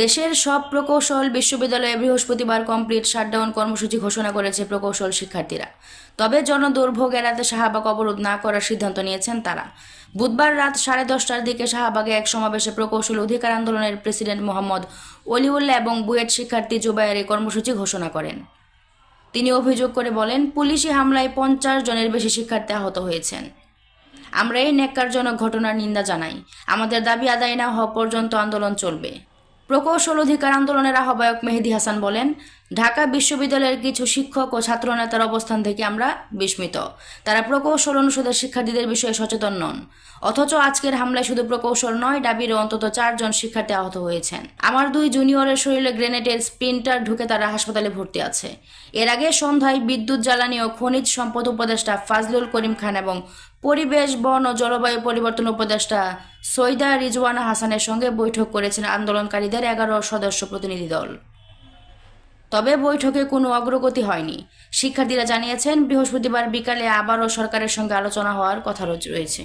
দেশের সব প্রকৌশল বিশ্ববিদ্যালয়ে বৃহস্পতিবার কমপ্লিট শাটডাউন কর্মসূচি ঘোষণা করেছে প্রকৌশল শিক্ষার্থীরা। তবে জনদুর্ভোগ এড়াতে শাহবাগ অবরোধ না করার সিদ্ধান্ত নিয়েছেন তারা। বুধবার রাত সাড়ে দশটার দিকে শাহবাগে এক সমাবেশে প্রকৌশল অধিকার আন্দোলনের প্রেসিডেন্ট মোহাম্মদ অলিউল্লাহ এবং বুয়েট শিক্ষার্থী জুবাইর এই কর্মসূচি ঘোষণা করেন। তিনি অভিযোগ করে বলেন, পুলিশি হামলায় পঞ্চাশ জনের বেশি শিক্ষার্থী আহত হয়েছেন। আমরা এই ন্যাক্কারজনক ঘটনার নিন্দা জানাই। আমাদের দাবি আদায় না হওয়া পর্যন্ত আন্দোলন চলবে। প্রকৌশল অধিকার আন্দোলনের আহ্বায়ক মেহেদি হাসান বলেন ঢাকা বিশ্ববিদ্যালয়ের কিছু শিক্ষক ও ছাত্রনেতার অবস্থান থেকে আমরা বিস্মিত। তারা প্রকৌশল অনুষদের শিক্ষার্থীদের বিষয়ে সচেতন নন। অথচ আজকের হামলায় শুধু প্রকৌশল নয়, ডাবিরও অন্তত চারজন শিক্ষার্থী আহত হয়েছেন। আমার দুই জুনিয়রের শরীরে গ্রেনেডের স্প্রিন্টার ঢুকে তারা হাসপাতালে ভর্তি আছে। এর আগে সন্ধ্যায় বিদ্যুৎ, জ্বালানি ও খনিজ সম্পদ উপদেষ্টা ফাজলুল করিম খান এবং পরিবেশ, বন ও জলবায়ু পরিবর্তন উপদেষ্টা সৈদা রিজওয়ানা হাসানের সঙ্গে বৈঠক করেছেন আন্দোলনকারীদের এগারো সদস্য প্রতিনিধি দল। তবে বৈঠকে কোনো অগ্রগতি হয়নি। শিক্ষার্থীরা জানিয়েছেন, বৃহস্পতিবার বিকালে আবারও সরকারের সঙ্গে আলোচনা হওয়ার কথা রয়েছে।